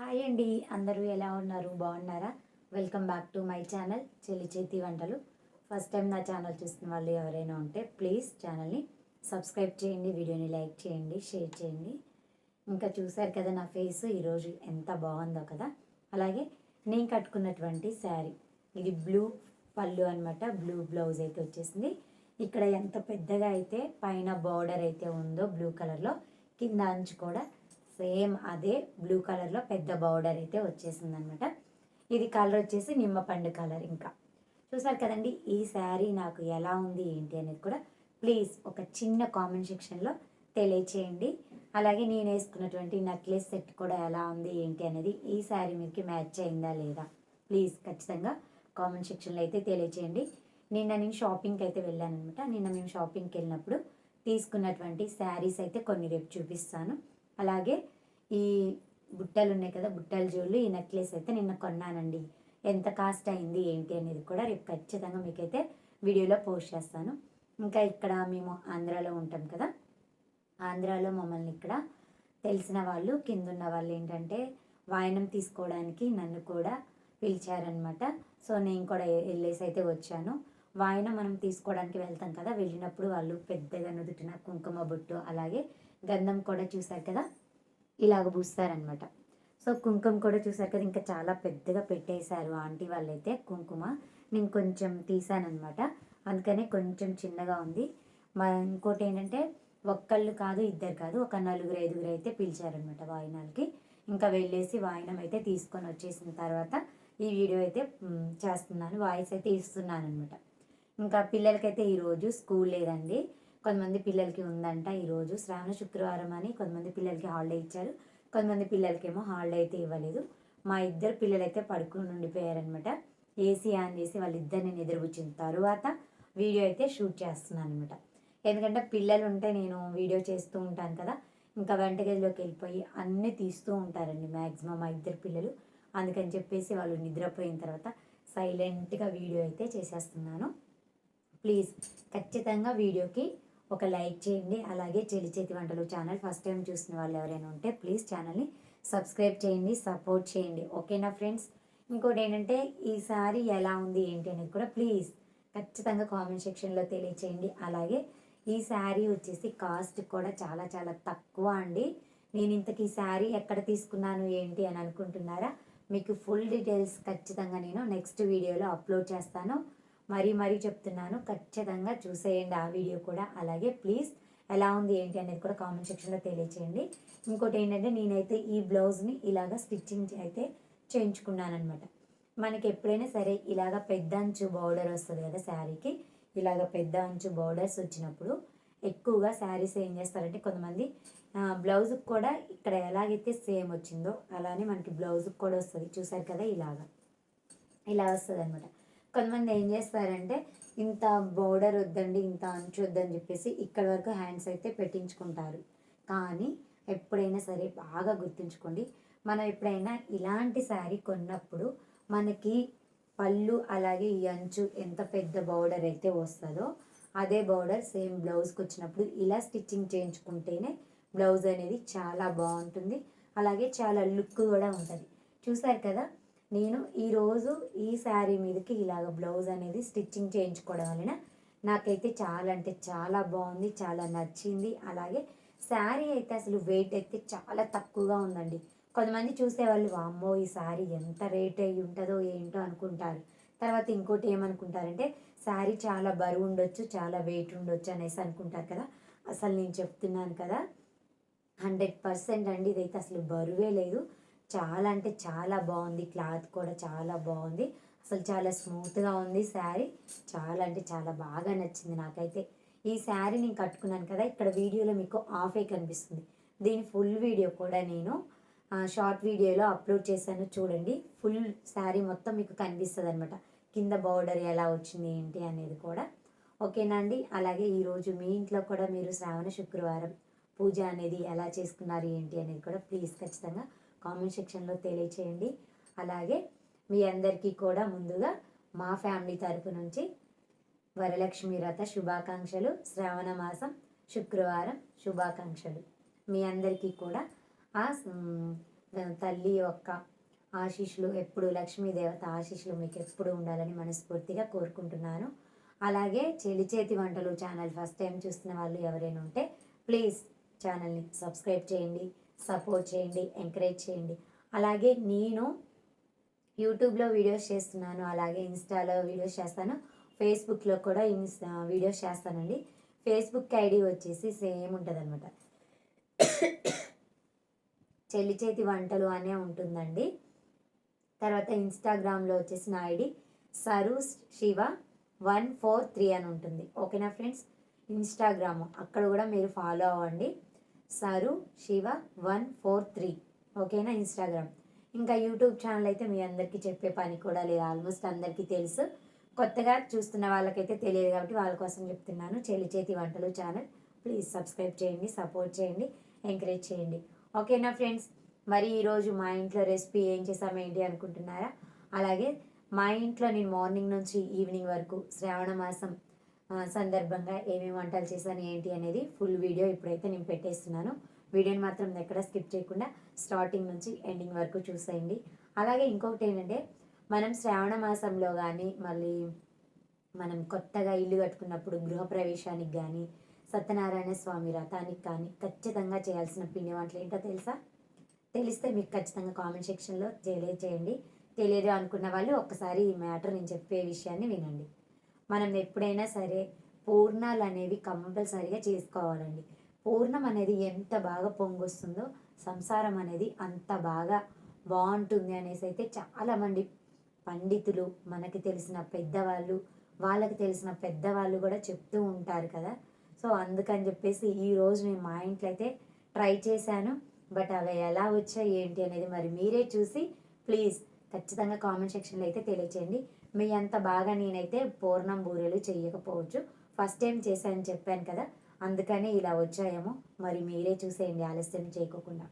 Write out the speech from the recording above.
Hi అండి. అందరూ ఎలా ఉన్నారు? బాగున్నారా? Welcome back to my channel Chelli Cheti Vantalu. First time నా ఛానల్ చూసిన వాళ్ళు ఎవరైనా ఉంటే ప్లీజ్ ఛానల్ని సబ్స్క్రైబ్ చేయండి వీడియోని లైక్ చేయండి షేర్ చేయండి. ఇంకా చూశారు కదా నా ఫేస్? ఈరోజు ఎంత బాగుందో కదా? అలాగే నేను కట్టుకున్నటువంటి శారీ. ఇది బ్లూ పళ్ళు అనమాట బ్లూ బ్లౌజ్ అయితే వచ్చేసింది. ఇక్కడ ఎంత పెద్దగా అయితే పైన బార్డర్ అయితే ఉందో బ్లూ కలర్లో కింద అంచు కూడా సేమ్ అదే బ్లూ కలర్లో పెద్ద బార్డర్ అయితే వచ్చేసింది అనమాట ఇది కలర్ వచ్చేసి నిమ్మపండు కలర్ ఇంకా. చూసారు కదండి ఈ శారీ నాకు ఎలా ఉంది ఏంటి అనేది కూడా ప్లీజ్ ఒక చిన్న కామెంట్ సెక్షన్లో తెలియచేయండి. అలాగే నేను వేసుకున్నటువంటి నెక్లెస్ సెట్ కూడా ఎలా ఉంది ఏంటి అనేది ఈ శారీ మీదకి మ్యాచ్ అయిందా లేదా ప్లీజ్ ఖచ్చితంగా కామెంట్ సెక్షన్లో అయితే తెలియచేయండి. నిన్న నేను షాపింగ్కి అయితే వెళ్ళాను అనమాట నిన్న మేము షాపింగ్కి వెళ్ళినప్పుడు తీసుకున్నటువంటి శారీస్ అయితే కొన్ని రేపు చూపిస్తాను. అలాగే ఈ బుట్టలు ఉన్నాయి కదా బుట్టల జోళ్ళు ఈ నెక్లెస్ అయితే నిన్న కొన్నానండి. ఎంత కాస్ట్ అయింది ఏంటి అనేది కూడా రేపు ఖచ్చితంగా మీకైతే వీడియోలో పోస్ట్ చేస్తాను. ఇంకా ఇక్కడ మేము ఆంధ్రాలో ఉంటాం కదా ఆంధ్రాలో మమ్మల్ని ఇక్కడ తెలిసిన వాళ్ళు కింద ఉన్న వాళ్ళు ఏంటంటే వాయనం తీసుకోవడానికి నన్ను కూడా పిలిచారనమాట సో నేను కూడా వెళ్ళేసి అయితే వచ్చాను. వాయనం మనం తీసుకోవడానికి వెళ్తాం కదా వెళ్ళినప్పుడు వాళ్ళు పెద్దగా నుదుటిన కుంకుమ బొట్టు అలాగే గంధం కూడా చూసారు కదా? ఇలాగ పూస్తారనమాట సో కుంకుమ కూడా చూసారు కదా? ఇంకా చాలా పెద్దగా పెట్టేశారు ఆంటీ వాళ్ళైతే కుంకుమ. నేను కొంచెం తీసానమాట అందుకనే కొంచెం చిన్నగా ఉంది. మా ఇంకోటి ఏంటంటే ఒక్కళ్ళు కాదు ఇద్దరు కాదు ఒక నలుగురు ఐదుగురు అయితే పిలిచారనమాట వాయినాలకి. ఇంకా వెళ్ళేసి వాయినం అయితే తీసుకొని వచ్చేసిన తర్వాత ఈ వీడియో అయితే చేస్తున్నాను. వాయిస్ అయితే ఇస్తున్నాను అనమాట ఇంకా పిల్లలకైతే ఈరోజు స్కూల్ లేదండి. కొంతమంది పిల్లలకి ఉందంట ఈరోజు. శ్రావణ శుక్రవారం అని కొంతమంది పిల్లలకి హాలిడే ఇచ్చారు. కొంతమంది పిల్లలకేమో హాలిడే అయితే ఇవ్వలేదు. మా ఇద్దరు పిల్లలైతే పడుకుని ఉండిపోయారనమాట ఏసీ ఆన్ చేసి వాళ్ళిద్దరిని నిద్రపుచ్చిన తర్వాత వీడియో అయితే షూట్ చేస్తున్నాను అనమాట ఎందుకంటే పిల్లలు ఉంటే నేను వీడియో చేస్తూ ఉంటాను కదా. ఇంకా వంటగదిలోకి వెళ్ళిపోయి అన్నీ తీస్తూ ఉంటారండి మ్యాక్సిమం మా ఇద్దరు పిల్లలు. అందుకని చెప్పేసి వాళ్ళు నిద్రపోయిన తర్వాత సైలెంట్గా వీడియో అయితే చేసేస్తున్నాను. ప్లీజ్ ఖచ్చితంగా వీడియోకి ఒక లైక్ చేయండి. అలాగే చెలి చేతి వంటలు ఛానల్ ఫస్ట్ టైం చూసిన వాళ్ళు ఎవరైనా ఉంటే ప్లీజ్ ఛానల్ని సబ్స్క్రైబ్ చేయండి సపోర్ట్ చేయండి. ఓకేనా ఫ్రెండ్స్? ఇంకోటి ఏంటంటే ఈసారి ఎలా ఉంది ఏంటి అనేది కూడా ప్లీజ్ ఖచ్చితంగా కామెంట్ సెక్షన్లో తెలియచేయండి. అలాగే ఈ శారీ వచ్చేసి కాస్ట్ కూడా చాలా చాలా తక్కువ అండి. నేను ఇంతకీ ఈ శారీ ఎక్కడ తీసుకున్నాను ఏంటి అని అనుకుంటున్నారా? మీకు ఫుల్ డీటెయిల్స్ ఖచ్చితంగా నేను నెక్స్ట్ వీడియోలో అప్లోడ్ చేస్తాను. మరీ మరీ చెప్తున్నాను. ఖచ్చితంగా చూసేయండి ఆ వీడియో కూడా. అలాగే ప్లీజ్ ఎలా ఉంది ఏంటి అనేది కూడా కామెంట్ సెక్షన్లో తెలియచేయండి. ఇంకోటి ఏంటంటే నేనైతే ఈ బ్లౌజ్ని ఇలాగ స్టిచ్చింగ్ అయితే చేయించుకున్నానమాట మనకి ఎప్పుడైనా సరే ఇలాగ పెద్ద అంచు బార్డర్ వస్తుంది కదా శారీకి. ఇలాగ పెద్ద అంచు బార్డర్స్ వచ్చినప్పుడు ఎక్కువగా శారీస్ ఏం చేస్తారంటే కొంతమంది బ్లౌజ్కి కూడా ఇక్కడ ఎలాగైతే సేమ్ వచ్చిందో అలానే మనకి బ్లౌజ్కి కూడా వస్తుంది. చూసారు కదా ఇలాగా. ఇలా వస్తుంది అనమాట కొంతమంది ఏం చేస్తారంటే ఇంత బోర్డర్ వద్దండి ఇంత అంచు వద్దని చెప్పేసి ఇక్కడ వరకు హ్యాండ్స్ అయితే పెట్టించుకుంటారు. కానీ ఎప్పుడైనా సరే బాగా గుర్తుంచుకోండి మనం ఎప్పుడైనా ఇలాంటి శారీ కొన్నప్పుడు మనకి పళ్ళు అలాగే ఈ అంచు ఎంత పెద్ద బౌడర్ అయితే వస్తుందో అదే బౌడర్ సేమ్ బ్లౌజ్కి వచ్చినప్పుడు ఇలా స్టిచ్చింగ్ చేయించుకుంటేనే బ్లౌజ్ అనేది చాలా బాగుంటుంది. అలాగే చాలా లుక్ కూడా ఉంటుంది. చూసారు కదా నేను ఈరోజు ఈ శారీ మీదకి ఇలాగ బ్లౌజ్ అనేది స్టిచ్చింగ్ చేయించుకోవడం వలన నాకైతే చాలా అంటే చాలా బాగుంది చాలా నచ్చింది. అలాగే శారీ అయితే అసలు వెయిట్ అయితే చాలా తక్కువగా ఉందండి. కొంతమంది చూసేవాళ్ళు వామ్మో ఈ శారీ ఎంత రేట్ అయ్యి ఉంటుందో ఏంటో అనుకుంటారు. తర్వాత ఇంకోటి ఏమనుకుంటారంటే శారీ చాలా బరువు ఉండొచ్చు చాలా వెయిట్ ఉండొచ్చు అనేసి అనుకుంటారు కదా. అసలు నేను చెప్తున్నాను కదా హండ్రెడ్ పర్సెంట్ అండి ఇదైతే అసలు బరువే లేదు. చాలా అంటే చాలా బాగుంది. క్లాత్ కూడా చాలా బాగుంది. అసలు చాలా స్మూత్గా ఉంది శారీ. చాలా అంటే చాలా బాగా నచ్చింది నాకైతే. ఈ శారీ నేను కట్టుకున్నాను కదా ఇక్కడ వీడియోలో మీకు ఆఫే కనిపిస్తుంది. దీని ఫుల్ వీడియో కూడా నేను షార్ట్ వీడియోలో అప్లోడ్ చేశాను చూడండి. ఫుల్ శారీ మొత్తం మీకు కనిపిస్తుంది అనమాట కింద బార్డర్ ఎలా వచ్చింది ఏంటి అనేది కూడా. ఓకేనా అండి? అలాగే ఈరోజు మీ ఇంట్లో కూడా మీరు శ్రావణ శుక్రవారం పూజ అనేది ఎలా చేసుకున్నారు ఏంటి అనేది కూడా ప్లీజ్ ఖచ్చితంగా కామెంట్ సెక్షన్లో తెలియచేయండి. అలాగే మీ అందరికీ కూడా ముందుగా మా ఫ్యామిలీ తరపు నుంచి వరలక్ష్మి రథ శుభాకాంక్షలు. శ్రావణ మాసం శుక్రవారం శుభాకాంక్షలు. మీ అందరికీ కూడా ఆ తల్లి యొక్క ఆశీస్సులు ఎప్పుడు లక్ష్మీదేవత ఆశీస్సులు మీకు ఎప్పుడు ఉండాలని మనస్ఫూర్తిగా కోరుకుంటున్నాను. అలాగే చెలి చేతి వంటలు ఛానల్ ఫస్ట్ టైం చూస్తున్న వాళ్ళు ఎవరైనా ఉంటే ప్లీజ్ ఛానల్ని సబ్స్క్రైబ్ చేయండి. సపోర్ట్ చేయండి ఎంకరేజ్ చేయండి. అలాగే నేను యూట్యూబ్లో వీడియోస్ చేస్తున్నాను అలాగే ఇన్స్టాలో వీడియోస్ చేస్తాను ఫేస్బుక్లో కూడా ఇన్స్టా వీడియోస్ చేస్తానండి. ఫేస్బుక్ ఐడి వచ్చేసి సేమ్ ఉంటుంది అనమాట చెల్లి చేతి వంటలు అనే ఉంటుందండి. తర్వాత ఇన్స్టాగ్రామ్లో వచ్చేసి నా ID Saru Shiva one four three అని ఉంటుంది. ఓకేనా ఫ్రెండ్స్? ఇన్స్టాగ్రామ్. అక్కడ కూడా మీరు ఫాలో అవ్వండి. Saru Shiva one four three. ఓకేనా ఇన్స్టాగ్రామ్? ఇంకా యూట్యూబ్ ఛానల్ అయితే మీ అందరికీ చెప్పే పని కూడా లేదు. ఆల్మోస్ట్ అందరికీ తెలుసు. కొత్తగా చూస్తున్న వాళ్ళకైతే తెలియదు కాబట్టి వాళ్ళ కోసం చెప్తున్నాను. Chelli Cheti Vantalu channel. Please subscribe చేయండి సపోర్ట్ చేయండి ఎంకరేజ్ చేయండి. ఓకేనా ఫ్రెండ్స్? మరి ఈరోజు మా ఇంట్లో రెసిపీ ఏం చేసామేంటి అనుకుంటున్నారా? అలాగే మా ఇంట్లో నేను మార్నింగ్ నుంచి ఈవినింగ్ వరకు శ్రావణ మాసం సందర్భంగా ఏమేమి వంటలు చేశాను ఏంటి అనేది ఫుల్ వీడియో ఇప్పుడైతే నేను పెట్టేస్తున్నాను. వీడియోని మాత్రం ఎక్కడ స్కిప్ చేయకుండా స్టార్టింగ్ నుంచి ఎండింగ్ వరకు చూసేయండి. అలాగే ఇంకొకటి ఏంటంటే మనం శ్రావణ మాసంలో కానీ మళ్ళీ మనం కొత్తగా ఇల్లు కట్టుకున్నప్పుడు గృహప్రవేశానికి కానీ సత్యనారాయణ స్వామి రథానికి కానీ ఖచ్చితంగా చేయాల్సిన పిండి వంటలు ఏంటో తెలుసా? తెలిస్తే మీకు ఖచ్చితంగా కామెంట్ సెక్షన్లో తెలియజేయండి. తెలియదు అనుకున్న వాళ్ళు ఒక్కసారి ఈ మ్యాటర్ నేను చెప్పే విషయాన్ని వినండి. మనం ఎప్పుడైనా సరే పూర్ణాలు అనేవి కంపల్సరిగా చేసుకోవాలండి. పూర్ణం అనేది ఎంత బాగా పొంగొస్తుందో సంసారం అనేది అంత బాగా బాగుంటుంది అనేసి అయితే చాలామంది పండితులు మనకి తెలిసిన పెద్దవాళ్ళు వాళ్ళకి తెలిసిన పెద్దవాళ్ళు కూడా చెప్తూ ఉంటారు కదా. సో అందుకని చెప్పేసి ఈరోజు నేను మా ఇంట్లో అయితే ట్రై చేశాను. బట్ అవి ఎలా వచ్చాయి ఏంటి అనేది మరి మీరే చూసి ప్లీజ్ ఖచ్చితంగా కామెంట్ సెక్షన్లో అయితే తెలియచేయండి. మీ అంత బాగా నేనైతే పూర్ణం బూరెలు చేయకపోవచ్చు. ఫస్ట్ టైం చేశానని చెప్పాను కదా అందుకని ఇలా వచ్చాయేమో. మరి మీరే చూసేయండి ఆలస్యం చేయకోకుండా.